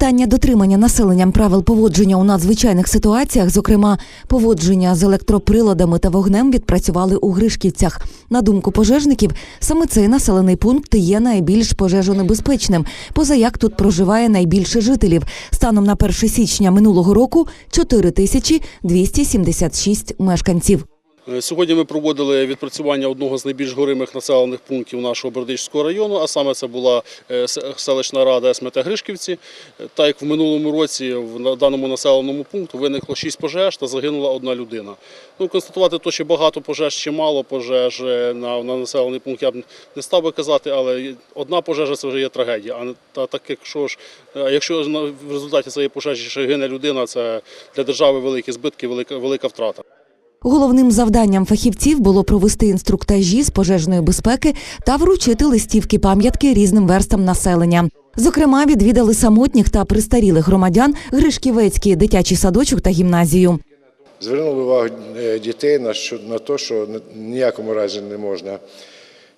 Питання дотримання населенням правил поводження у надзвичайних ситуаціях, зокрема поводження з електроприладами та вогнем, відпрацювали у Гришківцях. На думку пожежників, саме цей населений пункт є найбільш пожежонебезпечним, поза як тут проживає найбільше жителів. Станом на 1 січня минулого року 4 тисячі 276 мешканців. Е, Сьогодні ми проводили відпрацювання одного з найбільш горимих населених пунктів нашого Бердичівського району, а саме це була е, селищна рада СМТ Гришківці. Е, Так як в минулому році в даному населеному пункту виникло 6 пожеж та загинула одна людина. Ну, констатувати то, чи багато пожеж, чи мало пожеж на, на населений пункт, я б не став би казати, але одна пожежа це вже є трагедія. А та так якщо ж, якщо в результаті цієї пожежі ще гине людина, це для держави великі збитки, велика, велика втрата. Головним завданням фахівців було провести інструктажі з пожежної безпеки та вручити листівки пам'ятки різним верстам населення. Зокрема, відвідали самотніх та пристарілих громадян Гришківецький дитячий садочок та гімназію. Звернули увагу е, дітей на що на те, що ні- ніякому разі не можна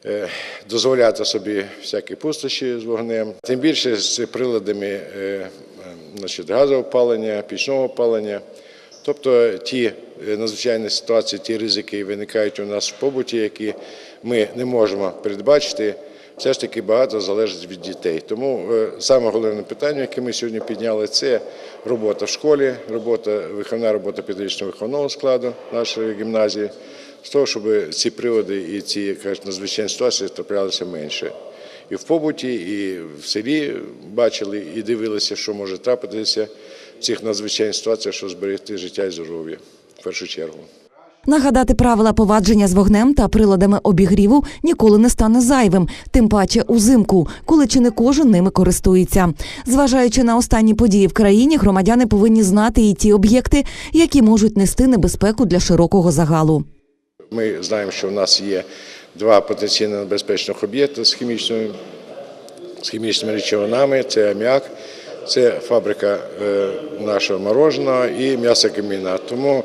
е, дозволяти собі всякі пустощі з вогнем. Тим більше з приладами е, значить, газового опалення, пічного опалення. Тобто ті надзвичайні ситуації, ті ризики які виникають у нас в побуті, які ми не можемо передбачити. Все ж таки багато залежить від дітей. Тому е, саме головне питання, яке ми сьогодні підняли, це робота в школі, робота, виховна робота педагогічного виховного складу нашої гімназії, з того, щоб ці приводи і ці кажуть, надзвичайні ситуації траплялися менше. І в побуті, і в селі бачили і дивилися, що може трапитися в цих надзвичайних ситуаціях, щоб зберегти життя і здоров'я в першу чергу. Нагадати правила повадження з вогнем та приладами обігріву ніколи не стане зайвим, тим паче узимку, коли чи не кожен ними користується. Зважаючи на останні події в країні, громадяни повинні знати і ті об'єкти, які можуть нести небезпеку для широкого загалу. Ми знаємо, що в нас є два потенційно небезпечних об'єкти з хімічною з хімічними речовинами. Це аміак, це фабрика е, нашого мороженого і м'ясокаміна. Тому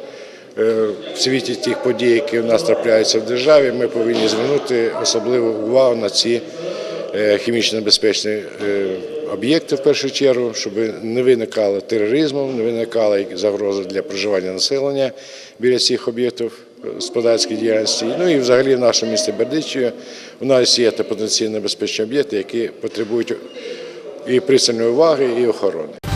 в світі тих подій, які в нас трапляються в державі, ми повинні звернути особливу увагу на ці е, хімічно небезпечні е, об'єкти в першу чергу, щоб не виникало тероризму, не виникало загрози для проживання населення біля цих об'єктів господарської діяльності. Ну і взагалі в нашому місті Бердичеві у нас є та потенційно небезпечні об'єкти, які потребують і пристальної уваги, і охорони.